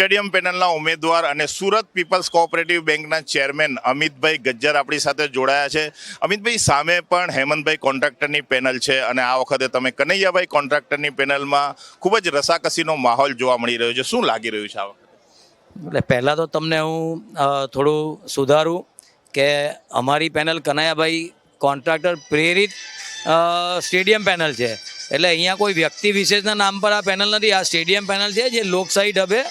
Stadium પેનલના ઉમેદવાર અને સુરત પીપલ્સ કોઓપરેટિવ બેંકના ચેરમેન અમિતભાઈ ગજ્જર આપણી સાથે જોડાયા છે. અમિતભાઈ, સામે પણ હેમંતભાઈ કોન્ટ્રાક્ટરની પેનલ છે અને આ વખતે તમે કનૈયાભાઈ કોન્ટ્રાક્ટરની પેનલમાં ખૂબ જ રસાકસીનો માહોલ જોવા મળી રહ્યો છે. શું લાગી રહ્યું છે આ વખતે? એટલે પહેલાં તો તમને હું થોડું સુધારું કે અમારી પેનલ કનૈયાભાઈ કોન્ટ્રાક્ટર પ્રેરિત સ્ટેડિયમ પેનલ છે. એટલે અહીંયા કોઈ વ્યક્તિ વિશેષના નામ પર આ પેનલ નથી. આ સ્ટેડિયમ પેનલ છે જે લોકશાહી ઢબે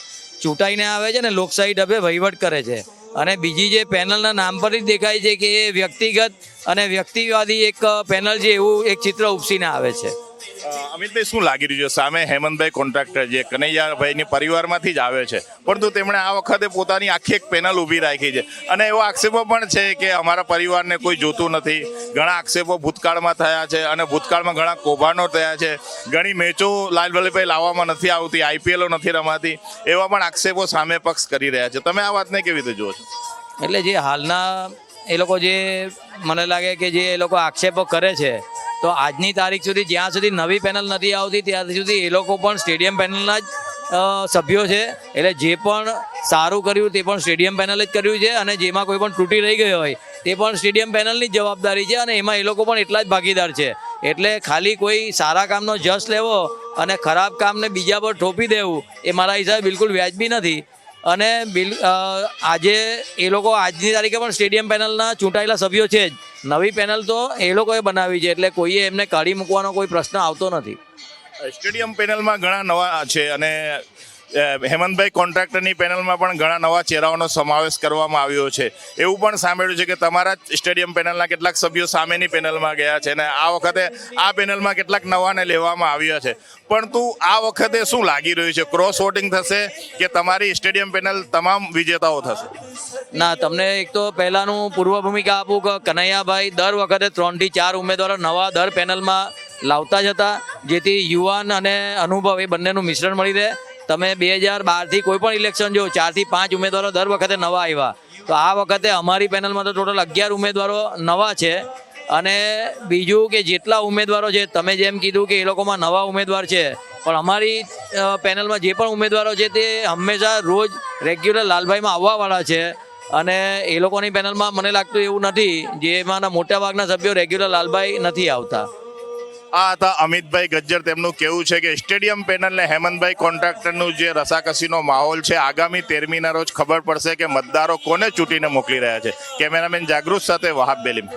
ચૂંટાઈને આવે છે ને લોકશાહી ઢબે વહીવટ કરે છે. અને બીજી જે પેનલના નામ પર જ દેખાય છે કે એ વ્યક્તિગત અને વ્યક્તિવાદી એક પેનલ છે એવું એક ચિત્ર ઉપસીને આવે છે. અમિતભાઈ, શું લાગી રહ્યું છે? સામે હેમંતભાઈ કોન્ટ્રાક્ટર જે કનૈયાભાઈની પરિવારમાંથી જ આવે છે. પરંતુ તેમણે આ વખતે પોતાની આખી એક પેનલ ઊભી રાખી છે. અને એવો આક્ષેપો પણ છે કે અમારા પરિવારને કોઈ જોતું નથી. ઘણા આક્ષેપો ભૂતકાળમાં થયા છે અને ભૂતકાળમાં ઘણા કૌભાંડો થયા છે. ઘણી મેચો લાલ વલ્લભભાઈ લાવવામાં નથી આવતી, આઈપીએલો નથી રમાતી, એવા પણ આક્ષેપો સામે પક્ષ કરી રહ્યા છે. તમે આ વાતને કેવી રીતે જુઓ છો? એટલે જે હાલના એ લોકો જે મને લાગે કે જે એ લોકો આક્ષેપો કરે છે તો આજની તારીખ સુધી જ્યાં સુધી નવી પેનલ નથી આવતી ત્યાં સુધી એ લોકો પણ સ્ટેડિયમ પેનલના જ સભ્યો છે. એટલે જે પણ સારું કર્યું તે પણ સ્ટેડિયમ પેનલે જ કર્યું છે અને જેમાં કોઈ પણ તૂટી રહી ગઈ હોય, તે પણ સ્ટેડિયમ પેનલની જ જવાબદારી છે અને એમાં એ લોકો પણ એટલા જ ભાગીદાર છે. એટલે ખાલી કોઈ સારા કામનો જશ લેવો અને ખરાબ કામને બીજા પર ઠોપી દેવું, એ મારા હિસાબે બિલકુલ વ્યાજબી નથી. અને બિલ આજે એ લોકો આજની તારીખે પણ સ્ટેડિયમ પેનલના ચૂંટાયેલા સભ્યો છે જ. નવી પેનલ તો એ લોકોએ બનાવી છે, એટલે કોઈએ એમને કાઢી મૂકવાનો કોઈ પ્રશ્ન આવતો નથી. સ્ટેડિયમ પેનલમાં ઘણા નવા છે અને હેમંતભાઈ કોન્ટ્રાક્ટરની પેનલમાં પણ ઘણા નવા ચહેરાઓનો સમાવેશ કરવામાં આવ્યો છે. એવું પણ સાંભળ્યું છે કે તમારા સ્ટેડિયમ પેનલના કેટલાક સભ્યો સામેની પેનલમાં ગયા છે અને આ વખતે આ પેનલમાં કેટલાક નવાને લેવામાં આવ્યા છે. પરંતુ આ વખતે શું લાગી રહ્યું છે? ક્રોસ વોટિંગ થશે કે તમારી સ્ટેડિયમ પેનલ તમામ વિજેતાઓ થશે? ના, તમને એક તો પહેલાંનું પૂર્વ ભૂમિકા આપું કે કનૈયાભાઈ દર વખતે ત્રણથી ચાર ઉમેદવારો નવા દર પેનલમાં લાવતા જ હતા, જેથી યુવાન અને અનુભવ એ બંનેનું મિશ્રણ મળી રહે. તમે બે હજાર બારથી કોઈ પણ ઇલેક્શન જો ચારથી પાંચ ઉમેદવારો દર વખતે નવા આવ્યા. તો આ વખતે અમારી પેનલમાં તો ટોટલ અગિયાર ઉમેદવારો નવા છે. અને બીજું કે જેટલા ઉમેદવારો છે, તમે જેમ કીધું કે એ લોકોમાં નવા ઉમેદવાર છે, પણ અમારી પેનલમાં જે પણ ઉમેદવારો છે તે હંમેશા રોજ રેગ્યુલર લાલભાઈમાં આવવાવાળા છે. અને એ લોકોની પેનલમાં મને લાગતું એવું નથી, જેમાંના મોટાભાગના સભ્યો રેગ્યુલર લાલભાઈ નથી આવતા. આ હતા અમિતભાઈ ગજ્જર. તેમનું કેવું છે કે સ્ટેડિયમ પેનલને હેમંતભાઈ કોન્ટ્રાક્ટરનું જે રસાકસીનો માહોલ છે, આગામી તેરમીના રોજ ખબર પડશે કે મતદારો કોને ચૂંટીને મોકલી રહ્યા છે. કેમેરામેન જાગૃત સાથે વહાબ બેલીમ.